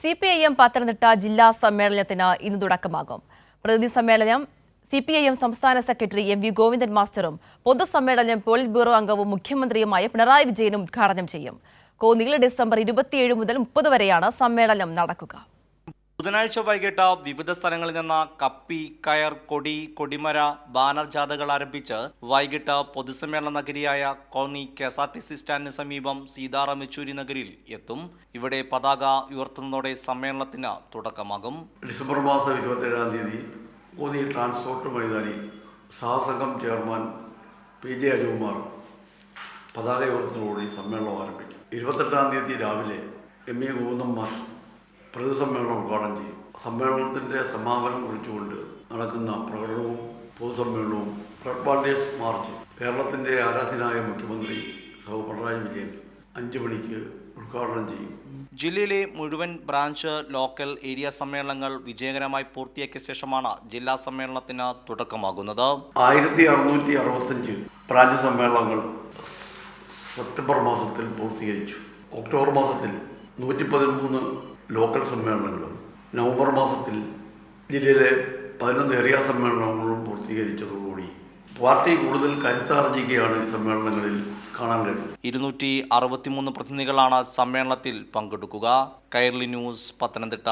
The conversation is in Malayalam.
C P I M Pathanamthitta ജില്ലാ സമ്മേളനത്തിന് ഇന്ന് തുടക്കമാകും. പ്രതിനിധി സമ്മേളനം സി പി ഐ എം സംസ്ഥാന സെക്രട്ടറി എം വി ഗോവിന്ദൻ മാസ്റ്ററും പൊതുസമ്മേളനം പോളിറ്റ് ബ്യൂറോ അംഗവും മുഖ്യമന്ത്രിയുമായ പിണറായി വിജയനും ഉദ്ഘാടനം ചെയ്യും. കോന്നിയിൽ ഡിസംബർ ഇരുപത്തിയേഴ് മുതൽ മുപ്പത് വരെയാണ് സമ്മേളനം നടക്കുക. ബുധനാഴ്ച വൈകിട്ട് വിവിധ സ്ഥലങ്ങളിൽ നിന്ന് കപ്പി കയർ കൊടി കൊടിമര ബാനർ ജാഥകൾ ആരംഭിച്ച് വൈകിട്ട് പൊതുസമ്മേളന നഗരിയായ Konni K S R T C സ്റ്റാൻഡിന് സമീപം സീതാറാം യെച്ചൂരി നഗരിൽ എത്തും. ഇവിടെ പതാക ഉയർത്തുന്നതോടെ സമ്മേളനത്തിന് തുടക്കമാകും. ഡിസംബർ മാസം ഇരുപത്തേഴാം തീയതി കോന്നി ട്രാൻസ്പോർട്ട് മൈതാനി സഹസംഘം ചെയർമാൻ പി ജെ അജുകുമാർ പതാക ഉയർത്തുന്നതോടെ സമ്മേളനം ആരംഭിക്കും. ഇരുപത്തെട്ടാം തീയതി രാവിലെ എം എ ഗോവിന്ദൻ മാഷ് പ്രതിസമ്മേളനം ഉദ്ഘാടനം ചെയ്യും. സമ്മേളനത്തിന്റെ സമാപനം കുറിച്ചുകൊണ്ട് നടക്കുന്ന പ്രകടനവും പൊതുസമ്മേളനവും റെഡ് ബാണ്ടേഴ്സ് മാർച്ച് കേരളത്തിന്റെ ആരാധ്യനായ മുഖ്യമന്ത്രി സഹ പിണറായി വിജയൻ അഞ്ച് മണിക്ക് ഉദ്ഘാടനം ചെയ്യും. ജില്ലയിലെ മുഴുവൻ ബ്രാഞ്ച് ലോക്കൽ ഏരിയ സമ്മേളനങ്ങൾ വിജയകരമായി പൂർത്തിയാക്കിയ ശേഷമാണ് ജില്ലാ സമ്മേളനത്തിന് തുടക്കമാകുന്നത്. ആയിരത്തി അറുന്നൂറ്റി അറുപത്തഞ്ച് ബ്രാഞ്ച് സമ്മേളനങ്ങൾ സെപ്റ്റംബർ മാസത്തിൽ പൂർത്തീകരിച്ചു. ഒക്ടോബർ മാസത്തിൽ നൂറ്റി പതിമൂന്ന് ലോക്കൽ സമ്മേളനങ്ങളും നവംബർ മാസത്തിൽ ജില്ലയിലെ പതിനൊന്ന് ഏറിയ സമ്മേളനങ്ങളും പൂർത്തീകരിച്ചതോടുകൂടി പാർട്ടി കൂടുതൽ കരുത്താർജിക്കുകയാണ് ഈ സമ്മേളനങ്ങളിൽ കാണാൻ കഴിയുന്നത്. ഇരുന്നൂറ്റി അറുപത്തിമൂന്ന് പ്രതിനിധികളാണ് സമ്മേളനത്തിൽ പങ്കെടുക്കുക. കൈർലി ന്യൂസ് പത്തനംതിട്ട.